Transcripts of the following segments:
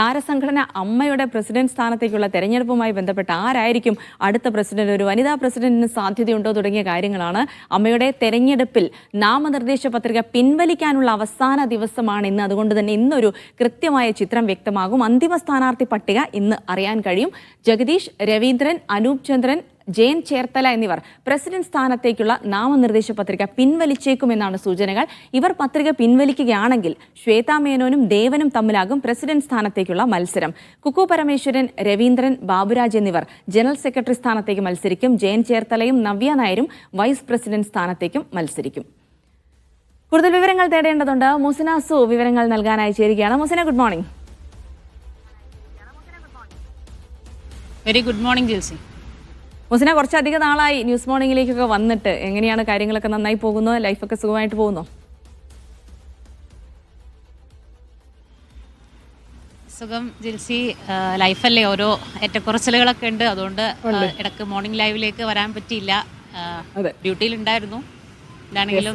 താരസംഘടന അമ്മയുടെ പ്രസിഡന്റ് സ്ഥാനത്തേക്കുള്ള തെരഞ്ഞെടുപ്പുമായി ബന്ധപ്പെട്ട് ആരായിരിക്കും അടുത്ത പ്രസിഡന്റ്? ഒരു വനിതാ പ്രസിഡന്റിന് സാധ്യതയുണ്ടോ തുടങ്ങിയ കാര്യങ്ങളാണ് അമ്മയുടെ തെരഞ്ഞെടുപ്പിൽ നാമനിർദ്ദേശ പത്രിക പിൻവലിക്കാനുള്ള അവസാന ദിവസമാണ് ഇന്ന്. അതുകൊണ്ട് തന്നെ ഇന്നൊരു കൃത്യമായ ചിത്രം വ്യക്തമാകും. അന്തിമ സ്ഥാനാർത്ഥി പട്ടിക ഇന്ന് അറിയാൻ കഴിയും. ജഗദീഷ് രവീന്ദ്രൻ അനൂപ് ചന്ദ്രൻ ജയൻ ചേർത്തല എന്നിവർ പ്രസിഡന്റ് സ്ഥാനത്തേക്കുള്ള നാമനിർദ്ദേശ പത്രിക പിൻവലിച്ചേക്കുമെന്നാണ് സൂചനകൾ. ഇവർ പത്രിക പിൻവലിക്കുകയാണെങ്കിൽ ശ്വേതാ മേനോനും ദേവനും തമ്മിലാകും പ്രസിഡന്റ് സ്ഥാനത്തേക്കുള്ള മത്സരം. കുക്കു പരമേശ്വരൻ രവീന്ദ്രൻ ബാബുരാജ് എന്നിവർ ജനറൽ സെക്രട്ടറി സ്ഥാനത്തേക്ക് മത്സരിക്കും. ജയൻ ചേർത്തലയും നവ്യ നായരും വൈസ് പ്രസിഡന്റ് സ്ഥാനത്തേക്കും മത്സരിക്കും. കൂടുതൽ വിവരങ്ങൾ തേടേണ്ടതുണ്ട്. മുസിനാസു വിവരങ്ങൾ നൽകാനായി ചേരുകയാണ്. Musina good morning very good morning Jilsy Musina കുറച്ചധികം നാളായി ന്യൂസ് മോർണിംഗിലേക്കൊക്കെ വന്നിട്ട് എങ്ങനെയാണ് കാര്യങ്ങളൊക്കെ നന്നായി പോകുന്നത് ലൈഫൊക്കെ സുഖമായിട്ട് പോകുന്നോ? സുഖം ജിൽസി. ലൈഫല്ലേ ഓരോ ഏറ്റക്കുറച്ചിലുകളൊക്കെ ഉണ്ട്. അതുകൊണ്ട് ഇടയ്ക്ക് മോർണിംഗ് ലൈവിലേക്ക് വരാൻ പറ്റിയില്ല. ഡ്യൂട്ടിയിൽ. ഡ്യൂട്ടിയിലുണ്ടായിരുന്നു. എന്താണെങ്കിലും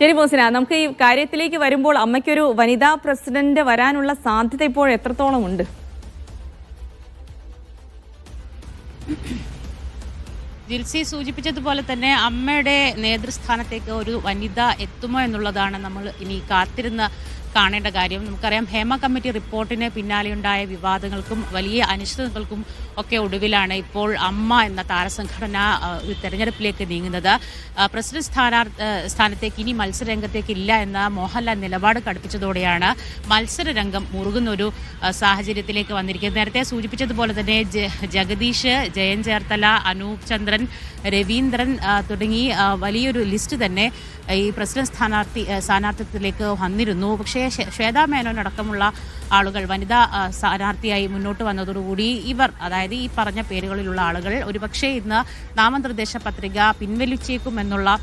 ശരി മോസിന നമുക്ക് ഈ കാര്യത്തിലേക്ക് വരുമ്പോൾ അമ്മയ്ക്കൊരു വനിതാ പ്രസിഡന്റ് വരാനുള്ള സാധ്യത ഇപ്പോൾ എത്രത്തോളം ഉണ്ട്? ജിൽസി സൂചിപ്പിച്ചതുപോലെ തന്നെ അമ്മയുടെ നേതൃസ്ഥാനത്തേക്ക് ഒരു വനിത എത്തുമോ എന്നുള്ളതാണ് നമ്മൾ ഇനി കാത്തിരുന്ന് കാണേണ്ട കാര്യം. നമുക്കറിയാം ഹേമ കമ്മിറ്റി റിപ്പോർട്ടിന് പിന്നാലെയുണ്ടായ വിവാദങ്ങൾക്കും വലിയ അനിശ്ചിതങ്ങൾക്കും ഒക്കെ ഒടുവിലാണ് ഇപ്പോൾ അമ്മ എന്ന താരസംഘടന ഒരു തെരഞ്ഞെടുപ്പിലേക്ക് നീങ്ങുന്നത്. പ്രസിഡന്റ് സ്ഥാനാർത്ഥ സ്ഥാനത്തേക്ക് ഇനി മത്സരരംഗത്തേക്ക് ഇല്ല എന്ന മോഹൻലാൽ നിലപാട് കടുപ്പിച്ചതോടെയാണ് മത്സരരംഗം മുറുകുന്ന ഒരു സാഹചര്യത്തിലേക്ക് വന്നിരിക്കുന്നത്. നേരത്തെ സൂചിപ്പിച്ചതുപോലെ തന്നെ ജഗദീഷ് ജയൻ ചേർത്തല അനൂപ് ചന്ദ്രൻ രവീന്ദ്രൻ തുടങ്ങി വലിയൊരു ലിസ്റ്റ് തന്നെ ഈ പ്രസിഡന്റ് സ്ഥാനാർത്ഥി സ്ഥാനാർത്ഥിത്വത്തിലേക്ക് വന്നിരുന്നു. പക്ഷേ ശ്വേ- ശ്വേതാ മേനോൻ അടക്കമുള്ള ആളുകൾ വനിതാ സ്ഥാനാർത്ഥിയായി മുന്നോട്ട് വന്നതോടുകൂടി ഇവർ അതായത് ഈ പറഞ്ഞ പേരുകളിലുള്ള ആളുകൾ ഒരുപക്ഷെ ഇന്ന് നാമനിർദ്ദേശ പത്രിക പിൻവലിച്ചേക്കുമെന്നുള്ള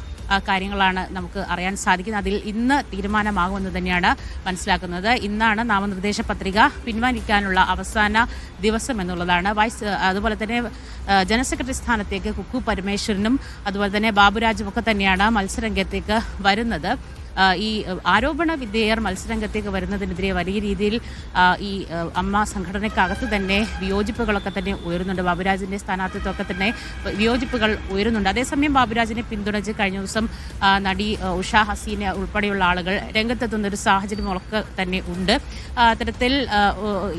കാര്യങ്ങളാണ് നമുക്ക് അറിയാൻ സാധിക്കുന്നത്. അതിൽ ഇന്ന് തീരുമാനമാകുമെന്ന് തന്നെയാണ് മനസ്സിലാക്കുന്നത്. ഇന്നാണ് നാമനിർദ്ദേശ പത്രിക പിൻവലിക്കാനുള്ള അവസാന ദിവസം എന്നുള്ളതാണ്. വൈസ് അതുപോലെ തന്നെ ജനറൽ സെക്രട്ടറി സ്ഥാനത്തേക്ക് കുക്കു പരമേശ്വരനും അതുപോലെ തന്നെ ബാബുരാജും ഒക്കെ തന്നെയാണ് മത്സരരംഗത്തേക്ക് വരുന്നത്. ഈ ആരോപണ വിധേയർ മത്സരരംഗത്തേക്ക് വരുന്നതിനെതിരെ വലിയ രീതിയിൽ ഈ അമ്മ സംഘടനയ്ക്കകത്ത് തന്നെ വിയോജിപ്പുകളൊക്കെ തന്നെ ഉയരുന്നുണ്ട്. ബാബുരാജിന്റെ സ്ഥാനാർത്ഥിത്വമൊക്കെ തന്നെ വിയോജിപ്പുകൾ ഉയരുന്നുണ്ട്. അതേസമയം ബാബുരാജിനെ പിന്തുണച്ച് കഴിഞ്ഞ ദിവസം നടി ഉഷ ഹസീന ഉൾപ്പെടെയുള്ള ആളുകൾ രംഗത്തെത്തുന്ന ഒരു സാഹചര്യമൊക്കെ തന്നെ ഉണ്ട്. അത്തരത്തിൽ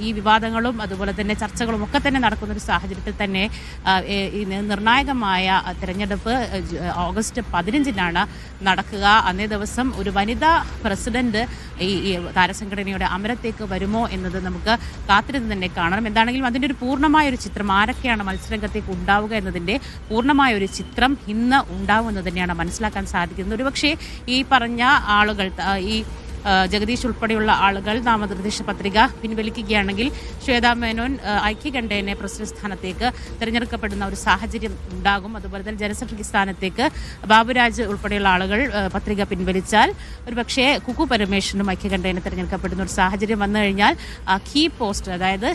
ഈ വിവാദങ്ങളും അതുപോലെ തന്നെ ചർച്ചകളും ഒക്കെ തന്നെ നടക്കുന്ന ഒരു സാഹചര്യത്തിൽ തന്നെ നിർണായകമായ തെരഞ്ഞെടുപ്പ് ഓഗസ്റ്റ് പതിനഞ്ചിനാണ് നടക്കുക. അന്നേ ദിവസം ഒരു വനിതാ പ്രസിഡന്റ് ഈ താരസംഘടനയുടെ അമരത്തേക്ക് വരുമോ എന്നത് നമുക്ക് കാത്തിരുന്ന് തന്നെ കാണണം. എന്താണെങ്കിലും അതിന്റെ ഒരു പൂർണമായ ഒരു ചിത്രം ആരൊക്കെയാണ് മത്സരരംഗത്തേക്ക് ഉണ്ടാവുക എന്നതിന്റെ പൂർണമായ ഒരു ചിത്രം ഇന്ന് ഉണ്ടാവുമെന്ന് തന്നെയാണ് മനസ്സിലാക്കാൻ സാധിക്കുന്നത്. ഒരുപക്ഷേ ഈ പറഞ്ഞ ആളുകൾ ഈ ജഗദീഷ് ഉൾപ്പെടെയുള്ള ആളുകൾ നാമനിർദ്ദേശ പത്രിക പിൻവലിക്കുകയാണെങ്കിൽ ശ്വേതാ മേനോൻ ഐക്യകണ്ഠേനെ പ്രസിഡന്റ് സ്ഥാനത്തേക്ക് തിരഞ്ഞെടുക്കപ്പെടുന്ന ഒരു സാഹചര്യം ഉണ്ടാകും. അതുപോലെ തന്നെ സെക്രട്ടറി സ്ഥാനത്തേക്ക് ബാബുരാജ് ഉൾപ്പെടെയുള്ള ആളുകൾ പത്രിക പിൻവലിച്ചാൽ ഒരുപക്ഷേ കുക്കു പരമേശ്വരനും ഐക്യകണ്ഠേനെ തിരഞ്ഞെടുക്കപ്പെടുന്ന ഒരു സാഹചര്യം വന്നു കഴിഞ്ഞാൽ കീ പോസ്റ്റ് അതായത്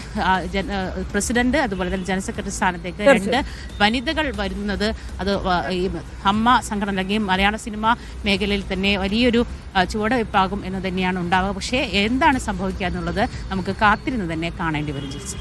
പ്രസിഡന്റ് അതുപോലെ തന്നെ ജനറൽ സെക്രട്ടറി സ്ഥാനത്തേക്ക് രണ്ട് വനിതകൾ വരുന്നത്. അത് ഈ അമ്മ സംഘടന അല്ലെങ്കിൽ മലയാള സിനിമ മേഖലയിൽ തന്നെ വലിയൊരു ആ, വെപ്പാകും എന്ന് തന്നെയാണ് ഉണ്ടാവുക. പക്ഷേ എന്താണ് സംഭവിക്കുക എന്നുള്ളത് നമുക്ക് കാത്തിരുന്ന് തന്നെ കാണേണ്ടി വരും ജിൽസി